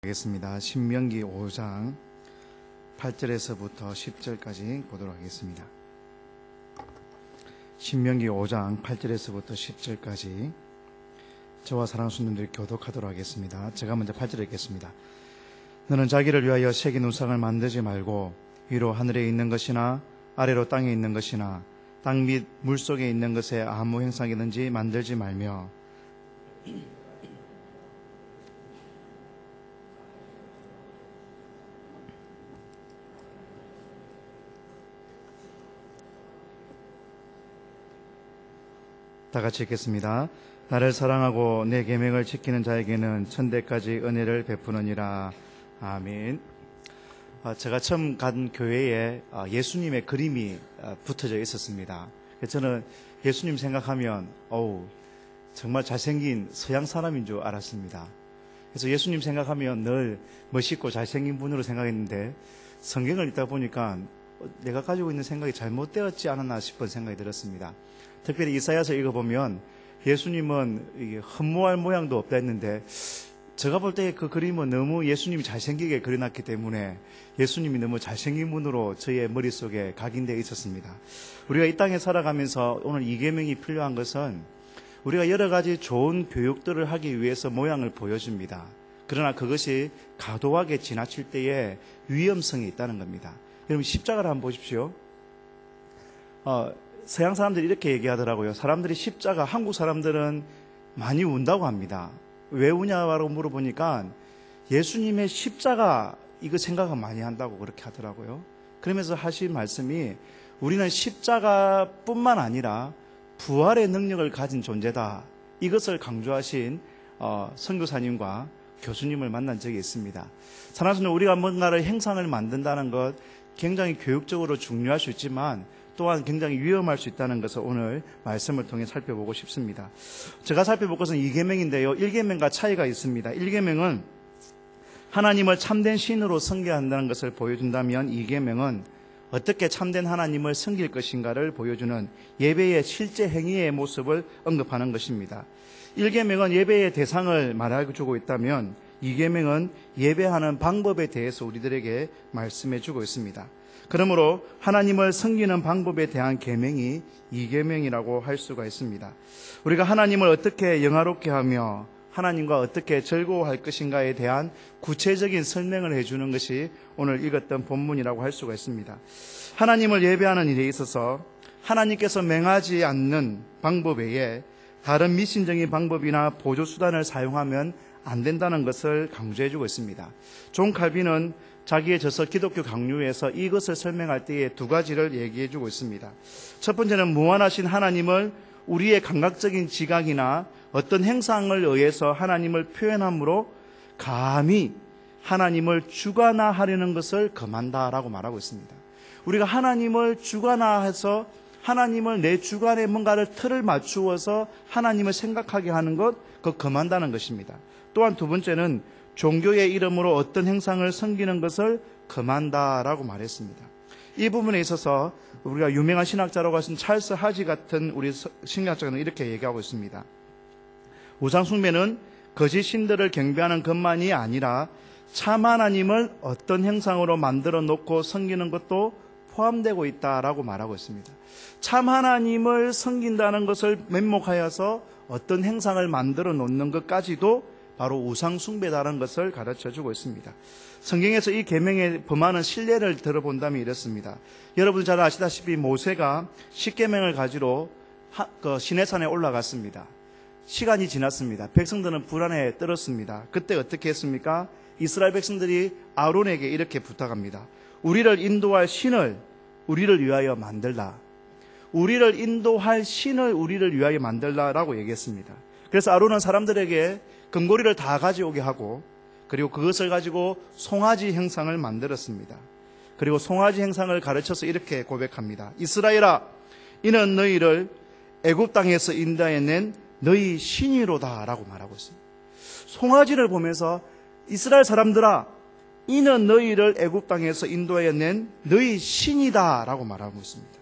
하겠습니다. 신명기 5장 8절에서부터 10절까지 보도록 하겠습니다. 신명기 5장 8절에서부터 10절까지 저와 사랑하는 손님들이 교독하도록 하겠습니다. 제가 먼저 8절 읽겠습니다. 너는 자기를 위하여 새긴 우상을 만들지 말고 위로 하늘에 있는 것이나 아래로 땅에 있는 것이나 땅 및 물 속에 있는 것에 아무 행상이든지 만들지 말며 다 같이 읽겠습니다. 나를 사랑하고 내 계명을 지키는 자에게는 천대까지 은혜를 베푸느니라. 아멘. 아, 제가 처음 간 교회에 아, 예수님의 그림이 아, 붙어져 있었습니다. 저는 예수님 생각하면 어우 정말 잘생긴 서양 사람인 줄 알았습니다. 그래서 예수님 생각하면 늘 멋있고 잘생긴 분으로 생각했는데 성경을 읽다 보니까 내가 가지고 있는 생각이 잘못되었지 않았나 싶은 생각이 들었습니다. 특별히 이사야서 읽어보면 예수님은 흠모할 모양도 없다 했는데 제가 볼 때 그 그림은 너무 예수님이 잘생기게 그려놨기 때문에 예수님이 너무 잘생긴 분으로 저의 머릿속에 각인되어 있었습니다. 우리가 이 땅에 살아가면서 오늘 이계명이 필요한 것은 우리가 여러 가지 좋은 교육들을 하기 위해서 모양을 보여줍니다. 그러나 그것이 과도하게 지나칠 때에 위험성이 있다는 겁니다. 여러분 십자가를 한번 보십시오. 어, 서양 사람들이 이렇게 얘기하더라고요. 사람들이 십자가, 한국 사람들은 많이 운다고 합니다. 왜 우냐고 물어보니까 예수님의 십자가 이거 생각을 많이 한다고 그렇게 하더라고요. 그러면서 하신 말씀이 우리는 십자가뿐만 아니라 부활의 능력을 가진 존재다. 이것을 강조하신 어, 선교사님과 교수님을 만난 적이 있습니다. 사랑하는 우리가 뭔가를 행상을 만든다는 것 굉장히 교육적으로 중요할 수 있지만 또한 굉장히 위험할 수 있다는 것을 오늘 말씀을 통해 살펴보고 싶습니다. 제가 살펴볼 것은 2계명인데요. 1계명과 차이가 있습니다. 1계명은 하나님을 참된 신으로 섬겨한다는 것을 보여준다면 2계명은 어떻게 참된 하나님을 섬길 것인가를 보여주는 예배의 실제 행위의 모습을 언급하는 것입니다. 1계명은 예배의 대상을 말해주고 있다면 2계명은 예배하는 방법에 대해서 우리들에게 말씀해 주고 있습니다. 그러므로 하나님을 섬기는 방법에 대한 계명이 이계명이라고 할 수가 있습니다. 우리가 하나님을 어떻게 영화롭게 하며 하나님과 어떻게 즐거워할 것인가에 대한 구체적인 설명을 해주는 것이 오늘 읽었던 본문이라고 할 수가 있습니다. 하나님을 예배하는 일에 있어서 하나님께서 맹하지 않는 방법 외에 다른 미신적인 방법이나 보조수단을 사용하면 안 된다는 것을 강조해주고 있습니다. 존 칼빈은 자기의 저서 기독교 강요에서 이것을 설명할 때에 두 가지를 얘기해 주고 있습니다. 첫 번째는 무한하신 하나님을 우리의 감각적인 지각이나 어떤 행상을 의해서 하나님을 표현함으로 감히 하나님을 주관화하려는 것을 금한다라고 말하고 있습니다. 우리가 하나님을 주관화해서 하나님을 내 주관에 뭔가를 틀을 맞추어서 하나님을 생각하게 하는 것, 그 금한다는 것입니다. 또한 두 번째는 종교의 이름으로 어떤 행상을 섬기는 것을 금한다라고 말했습니다. 이 부분에 있어서 우리가 유명한 신학자라고 하신 찰스 하지 같은 우리 신학자는 이렇게 얘기하고 있습니다. 우상숭배는 거짓 신들을 경배하는 것만이 아니라 참 하나님을 어떤 형상으로 만들어 놓고 섬기는 것도 포함되고 있다라고 말하고 있습니다. 참 하나님을 섬긴다는 것을 맹목하여서 어떤 행상을 만들어 놓는 것까지도 바로 우상 숭배다라는 것을 가르쳐 주고 있습니다. 성경에서 이 계명에 범하는 신뢰를 들어본다면 이렇습니다. 여러분 잘 아시다시피 모세가 십계명을 가지러 그 시내산에 올라갔습니다. 시간이 지났습니다. 백성들은 불안에 떨었습니다. 그때 어떻게 했습니까? 이스라엘 백성들이 아론에게 이렇게 부탁합니다. 우리를 인도할 신을 우리를 위하여 만들라. 우리를 인도할 신을 우리를 위하여 만들라라고 얘기했습니다. 그래서 아론은 사람들에게 금고리를 다 가져오게 하고 그리고 그것을 가지고 송아지 행상을 만들었습니다. 그리고 송아지 행상을 가르쳐서 이렇게 고백합니다. 이스라엘아, 이는 너희를 애굽 땅에서 인도해낸 너희 신이로다라고 말하고 있습니다. 송아지를 보면서 이스라엘 사람들아, 이는 너희를 애굽 땅에서 인도해낸 너희 신이다라고 말하고 있습니다.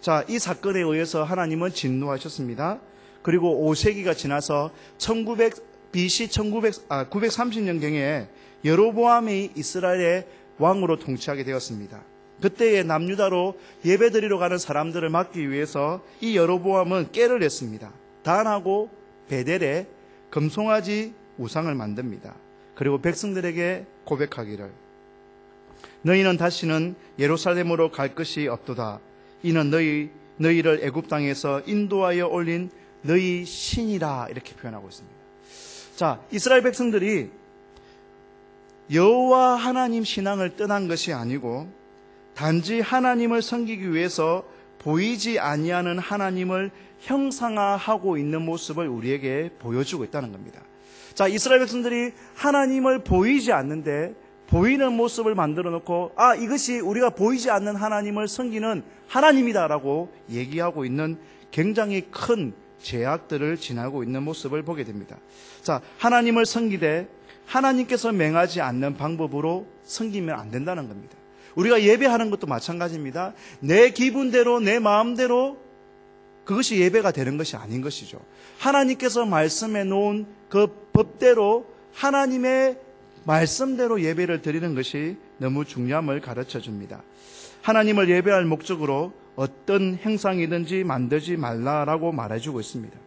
자, 이 사건에 의해서 하나님은 진노하셨습니다. 그리고 5세기가 지나서 1900 BC 1900, 아, 930년경에 여로보암이 이스라엘의 왕으로 통치하게 되었습니다. 그때의 남유다로 예배드리러 가는 사람들을 막기 위해서 이 여로보암은 깨를 냈습니다. 단하고 베델에 금송아지 우상을 만듭니다. 그리고 백성들에게 고백하기를 너희는 다시는 예루살렘으로 갈 것이 없도다. 이는 너희 너희를 애굽 땅에서 인도하여 올린 너희 신이라 이렇게 표현하고 있습니다. 자, 이스라엘 백성들이 여호와 하나님 신앙을 떠난 것이 아니고 단지 하나님을 섬기기 위해서 보이지 아니하는 하나님을 형상화하고 있는 모습을 우리에게 보여주고 있다는 겁니다. 자, 이스라엘 백성들이 하나님을 보이지 않는데 보이는 모습을 만들어 놓고 아, 이것이 우리가 보이지 않는 하나님을 섬기는 하나님이다라고 얘기하고 있는 굉장히 큰 제약들을 지나고 있는 모습을 보게 됩니다. 자, 하나님을 섬기되 하나님께서 맹하지 않는 방법으로 섬기면 안 된다는 겁니다. 우리가 예배하는 것도 마찬가지입니다. 내 기분대로 내 마음대로 그것이 예배가 되는 것이 아닌 것이죠. 하나님께서 말씀해 놓은 그 법대로 하나님의 말씀대로 예배를 드리는 것이 너무 중요함을 가르쳐 줍니다. 하나님을 예배할 목적으로 어떤 행상이든지 만들지 말라라고 말해주고 있습니다.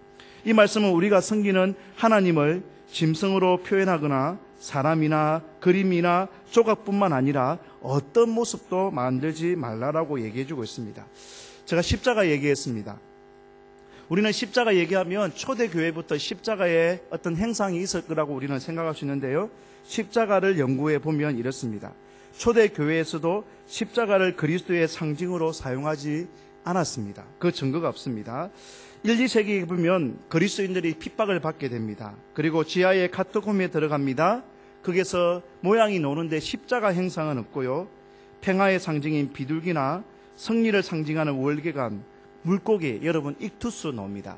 이 말씀은 우리가 섬기는 하나님을 짐승으로 표현하거나 사람이나 그림이나 조각뿐만 아니라 어떤 모습도 만들지 말라라고 얘기해주고 있습니다. 제가 십자가 얘기했습니다. 우리는 십자가 얘기하면 초대교회부터 십자가의 어떤 행상이 있을 거라고 우리는 생각할 수 있는데요. 십자가를 연구해 보면 이렇습니다. 초대교회에서도 십자가를 그리스도의 상징으로 사용하지 않았습니다. 그 증거가 없습니다. 1, 2세기에 보면 그리스도인들이 핍박을 받게 됩니다. 그리고 지하의 카토콤에 들어갑니다. 거기서 모양이 노는데 십자가 행상은 없고요. 평화의 상징인 비둘기나 승리를 상징하는 월계관, 물고기, 여러분 익투스 나옵니다.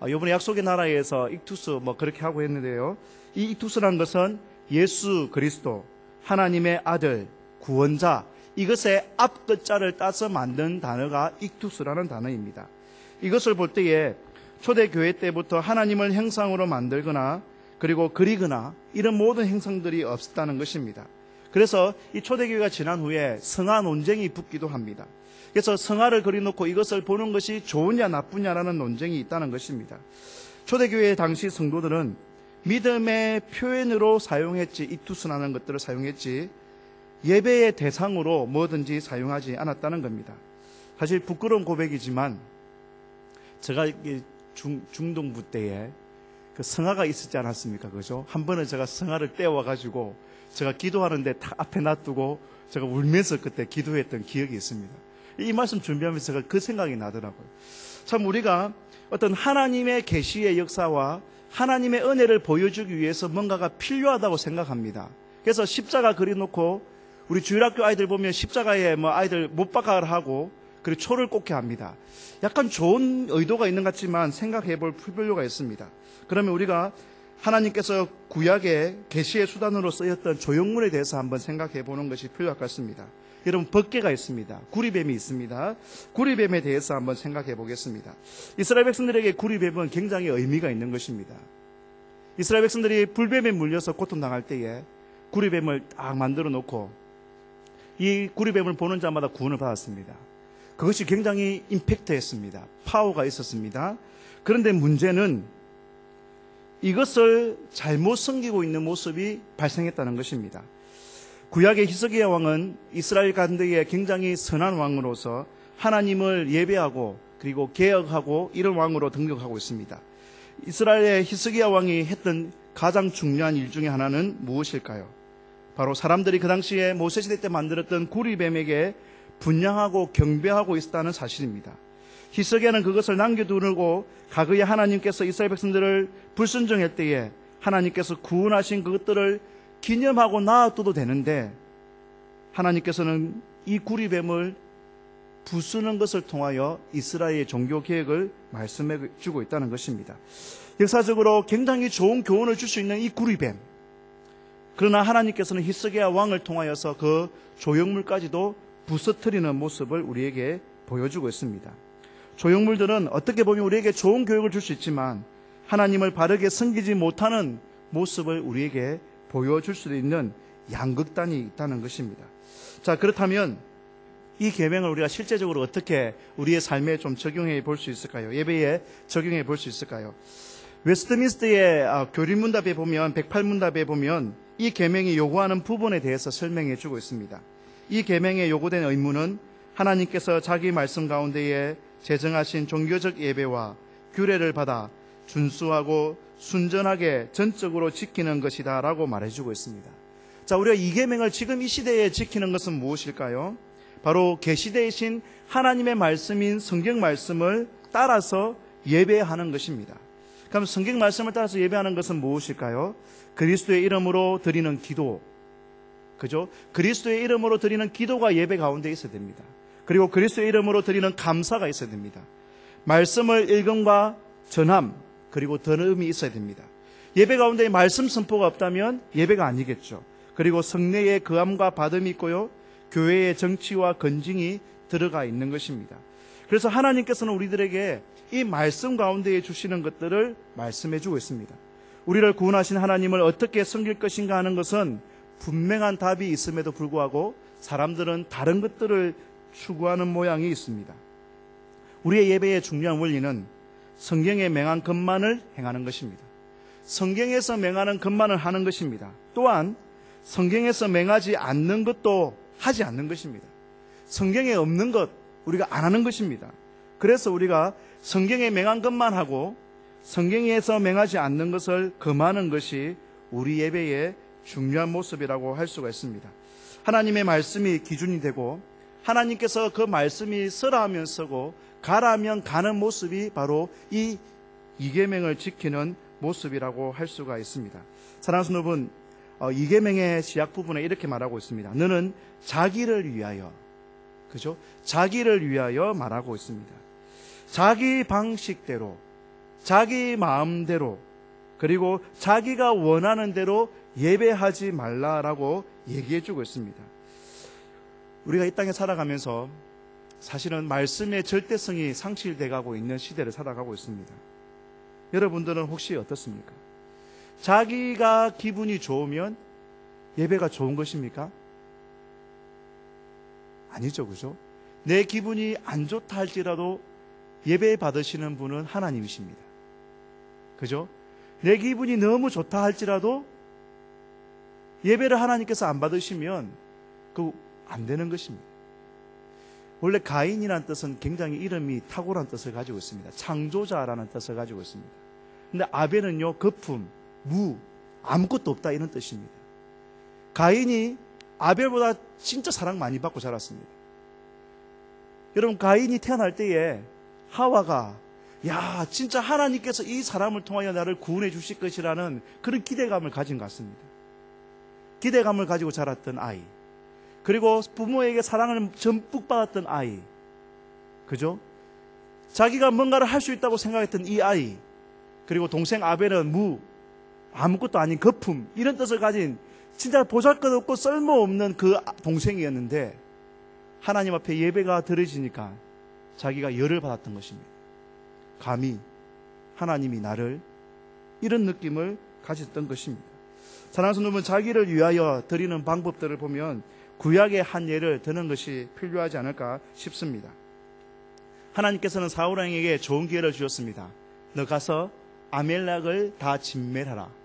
아, 이번에 약속의 나라에서 익투스 뭐 그렇게 하고 했는데요. 이 익투스라는 것은 예수 그리스도, 하나님의 아들, 구원자, 이것의 앞끝자를 따서 만든 단어가 익투스라는 단어입니다. 이것을 볼 때에 초대교회 때부터 하나님을 형상으로 만들거나 그리고 그리거나 이런 모든 행성들이 없었다는 것입니다. 그래서 이 초대교회가 지난 후에 성화 논쟁이 붙기도 합니다. 그래서 성화를 그려놓고 이것을 보는 것이 좋으냐 나쁘냐라는 논쟁이 있다는 것입니다. 초대교회 당시 성도들은 믿음의 표현으로 사용했지 이투스라는 것들을 사용했지 예배의 대상으로 뭐든지 사용하지 않았다는 겁니다. 사실 부끄러운 고백이지만 제가 중, 중동부 때에 그 성화가 있었지 않았습니까? 그죠? 한 번은 제가 성화를 떼어와가지고 제가 기도하는데 다 앞에 놔두고 제가 울면서 그때 기도했던 기억이 있습니다. 이 말씀 준비하면서 그 생각이 나더라고요. 참 우리가 어떤 하나님의 계시의 역사와 하나님의 은혜를 보여주기 위해서 뭔가가 필요하다고 생각합니다. 그래서 십자가 그려놓고 우리 주일학교 아이들 보면 십자가에 뭐 아이들 못 박아를 하고 그리고 초를 꽂게 합니다. 약간 좋은 의도가 있는 것 같지만 생각해 볼 필요가 있습니다. 그러면 우리가 하나님께서 구약의 계시의 수단으로 쓰였던 조형물에 대해서 한번 생각해 보는 것이 필요할 것 같습니다. 여러분 벗개가 있습니다. 구리뱀이 있습니다. 구리뱀에 대해서 한번 생각해 보겠습니다. 이스라엘 백성들에게 구리뱀은 굉장히 의미가 있는 것입니다. 이스라엘 백성들이 불뱀에 물려서 고통당할 때에 구리뱀을 딱 만들어 놓고 이 구리뱀을 보는 자마다 구원을 받았습니다. 그것이 굉장히 임팩트했습니다. 파워가 있었습니다. 그런데 문제는 이것을 잘못 섬기고 있는 모습이 발생했다는 것입니다. 구약의 히스기야 왕은 이스라엘 간드의 굉장히 선한 왕으로서 하나님을 예배하고 그리고 개혁하고 이런 왕으로 등극하고 있습니다. 이스라엘의 히스기야 왕이 했던 가장 중요한 일 중에 하나는 무엇일까요? 바로 사람들이 그 당시에 모세시대 때 만들었던 구리뱀에게 분양하고 경배하고 있었다는 사실입니다. 히스기야는 그것을 남겨두고 가그의 하나님께서 이스라엘 백성들을 불순종할 때에 하나님께서 구원하신 그것들을 기념하고 놔둬도 되는데 하나님께서는 이 구리뱀을 부수는 것을 통하여 이스라엘의 종교 계획을 말씀해 주고 있다는 것입니다. 역사적으로 굉장히 좋은 교훈을 줄 수 있는 이 구리뱀. 그러나 하나님께서는 히스기야 왕을 통하여서 그 조형물까지도 부서뜨리는 모습을 우리에게 보여주고 있습니다. 조형물들은 어떻게 보면 우리에게 좋은 교육을 줄 수 있지만 하나님을 바르게 섬기지 못하는 모습을 우리에게 보여줄 수도 있는 양극단이 있다는 것입니다. 자, 그렇다면 이 계명을 우리가 실제적으로 어떻게 우리의 삶에 좀 적용해 볼 수 있을까요? 예배에 적용해 볼 수 있을까요? 웨스트민스터의 아, 교리문답에 보면 108문답에 보면 이 계명이 요구하는 부분에 대해서 설명해 주고 있습니다. 이 계명에 요구된 의무는 하나님께서 자기 말씀 가운데에 제정하신 종교적 예배와 규례를 받아 준수하고 순전하게 전적으로 지키는 것이다라고 말해주고 있습니다. 자, 우리가 이 계명을 지금 이 시대에 지키는 것은 무엇일까요? 바로 계시되신 하나님의 말씀인 성경 말씀을 따라서 예배하는 것입니다. 그럼 성경 말씀을 따라서 예배하는 것은 무엇일까요? 그리스도의 이름으로 드리는 기도. 그죠? 그리스도의 이름으로 드리는 기도가 예배 가운데 있어야 됩니다. 그리고 그리스도의 이름으로 드리는 감사가 있어야 됩니다. 말씀을 읽음과 전함, 그리고 더음이 있어야 됩니다. 예배 가운데 말씀 선포가 없다면 예배가 아니겠죠. 그리고 성례의 거함과 받음이 있고요. 교회의 정치와 건징이 들어가 있는 것입니다. 그래서 하나님께서는 우리들에게 이 말씀 가운데에 주시는 것들을 말씀해 주고 있습니다. 우리를 구원하신 하나님을 어떻게 섬길 것인가 하는 것은 분명한 답이 있음에도 불구하고 사람들은 다른 것들을 추구하는 모양이 있습니다. 우리의 예배의 중요한 원리는 성경에 맹한 것만을 행하는 것입니다. 성경에서 맹하는 것만을 하는 것입니다. 또한 성경에서 맹하지 않는 것도 하지 않는 것입니다. 성경에 없는 것 우리가 안 하는 것입니다. 그래서 우리가 성경에 맹한 것만 하고 성경에서 맹하지 않는 것을 금하는 것이 우리 예배의 중요한 모습이라고 할 수가 있습니다. 하나님의 말씀이 기준이 되고 하나님께서 그 말씀이 서라 하면 서고 가라 하면 가는 모습이 바로 이 이계명을 지키는 모습이라고 할 수가 있습니다. 사랑하는 여러분, 어, 이계명의 시약 부분에 이렇게 말하고 있습니다. 너는 자기를 위하여, 그죠? 자기를 위하여 말하고 있습니다. 자기 방식대로, 자기 마음대로, 그리고 자기가 원하는 대로 예배하지 말라라고 얘기해주고 있습니다. 우리가 이 땅에 살아가면서 사실은 말씀의 절대성이 상실돼 가고 있는 시대를 살아가고 있습니다. 여러분들은 혹시 어떻습니까? 자기가 기분이 좋으면 예배가 좋은 것입니까? 아니죠, 그죠? 내 기분이 안 좋다 할지라도 예배 받으시는 분은 하나님이십니다. 그죠? 내 기분이 너무 좋다 할지라도 예배를 하나님께서 안 받으시면 그 안 되는 것입니다. 원래 가인이라는 뜻은 굉장히 이름이 탁월한 뜻을 가지고 있습니다. 창조자라는 뜻을 가지고 있습니다. 근데 아벨은요, 거품, 무, 아무것도 없다 이런 뜻입니다. 가인이 아벨보다 진짜 사랑 많이 받고 자랐습니다. 여러분, 가인이 태어날 때에 하와가 야, 진짜 하나님께서 이 사람을 통하여 나를 구원해 주실 것이라는 그런 기대감을 가진 것 같습니다. 기대감을 가지고 자랐던 아이. 그리고 부모에게 사랑을 전뿍 받았던 아이. 그죠? 자기가 뭔가를 할 수 있다고 생각했던 이 아이. 그리고 동생 아벨은 무, 아무것도 아닌 거품 이런 뜻을 가진 진짜 보잘것없고 쓸모없는 그 동생이었는데 하나님 앞에 예배가 드려지니까 자기가 열을 받았던 것입니다. 감히 하나님이 나를 이런 느낌을 가졌던 것입니다. 사랑하는 여러분, 자기를 위하여 드리는 방법들을 보면 구약의 한 예를 드는 것이 필요하지 않을까 싶습니다. 하나님께서는 사울왕에게 좋은 기회를 주셨습니다. 너 가서 아멜락을 다 진멸하라.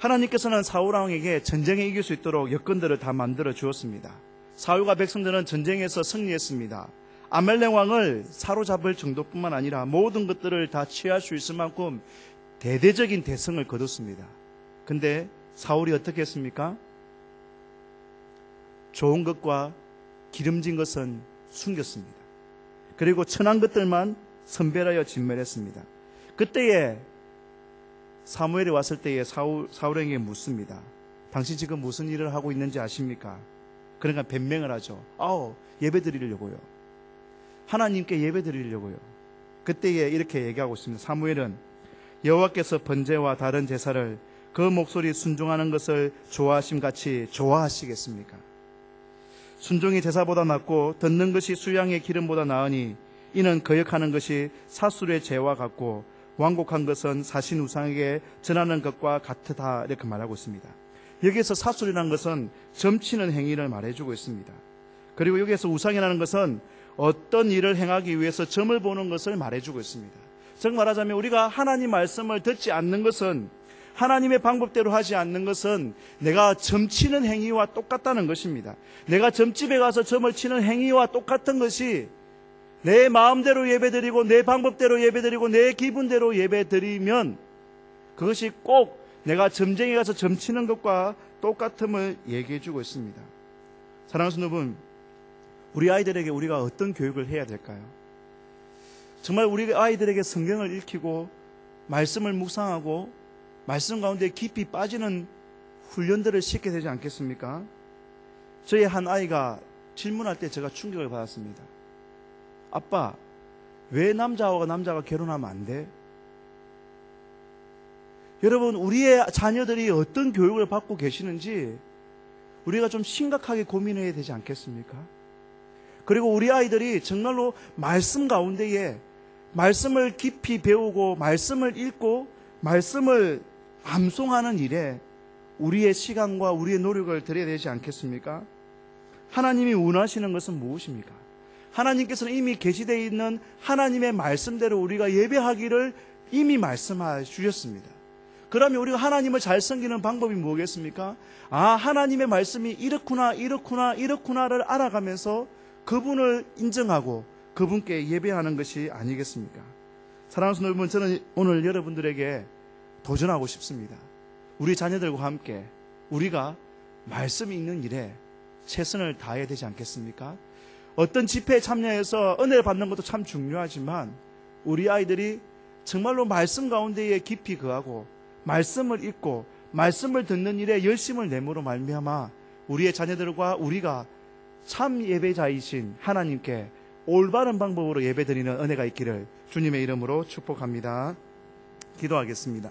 하나님께서는 사울 왕에게 전쟁에 이길 수 있도록 여건들을 다 만들어 주었습니다. 사울과 백성들은 전쟁에서 승리했습니다. 아멜렉 왕을 사로잡을 정도뿐만 아니라 모든 것들을 다 취할 수 있을 만큼 대대적인 대승을 거뒀습니다. 근데 사울이 어떻게 했습니까? 좋은 것과 기름진 것은 숨겼습니다. 그리고 천한 것들만 선별하여 진멸했습니다. 그때에 사무엘이 왔을 때에 사울, 사울에게 묻습니다. 당신 지금 무슨 일을 하고 있는지 아십니까? 그러니까 변명을 하죠. 아우, 예배 드리려고요. 하나님께 예배 드리려고요. 그때에 이렇게 얘기하고 있습니다. 사무엘은 여호와께서 번제와 다른 제사를 그 목소리 순종하는 것을 좋아하심 같이 좋아하시겠습니까? 순종이 제사보다 낫고 듣는 것이 수양의 기름보다 나으니 이는 거역하는 것이 사술의 죄와 같고 완곡한 것은 사신 우상에게 전하는 것과 같다 이렇게 말하고 있습니다. 여기에서 사술이라는 것은 점치는 행위를 말해주고 있습니다. 그리고 여기에서 우상이라는 것은 어떤 일을 행하기 위해서 점을 보는 것을 말해주고 있습니다. 즉 말하자면 우리가 하나님 말씀을 듣지 않는 것은 하나님의 방법대로 하지 않는 것은 내가 점치는 행위와 똑같다는 것입니다. 내가 점집에 가서 점을 치는 행위와 똑같은 것이 내 마음대로 예배드리고 내 방법대로 예배드리고 내 기분대로 예배드리면 그것이 꼭 내가 점쟁이 가서 점치는 것과 똑같음을 얘기해 주고 있습니다. 사랑하는 여러분, 우리 아이들에게 우리가 어떤 교육을 해야 될까요? 정말 우리 아이들에게 성경을 읽히고 말씀을 묵상하고 말씀 가운데 깊이 빠지는 훈련들을 시켜야 되지 않겠습니까? 저희 한 아이가 질문할 때 제가 충격을 받았습니다. 아빠, 왜 남자와 남자가 결혼하면 안 돼? 여러분, 우리의 자녀들이 어떤 교육을 받고 계시는지 우리가 좀 심각하게 고민해야 되지 않겠습니까? 그리고 우리 아이들이 정말로 말씀 가운데에 말씀을 깊이 배우고 말씀을 읽고 말씀을 암송하는 일에 우리의 시간과 우리의 노력을 들여야 되지 않겠습니까? 하나님이 원하시는 것은 무엇입니까? 하나님께서는 이미 계시되어 있는 하나님의 말씀대로 우리가 예배하기를 이미 말씀해 주셨습니다. 그러면 우리가 하나님을 잘 섬기는 방법이 뭐겠습니까? 아, 하나님의 말씀이 이렇구나, 이렇구나, 이렇구나를 알아가면서 그분을 인정하고 그분께 예배하는 것이 아니겠습니까? 사랑하는 여러분, 저는 오늘 여러분들에게 도전하고 싶습니다. 우리 자녀들과 함께 우리가 말씀이 있는 일에 최선을 다해야 되지 않겠습니까? 어떤 집회에 참여해서 은혜를 받는 것도 참 중요하지만 우리 아이들이 정말로 말씀 가운데에 깊이 거하고 말씀을 읽고 말씀을 듣는 일에 열심을 내므로 말미암아 우리의 자녀들과 우리가 참 예배자이신 하나님께 올바른 방법으로 예배드리는 은혜가 있기를 주님의 이름으로 축복합니다. 기도하겠습니다.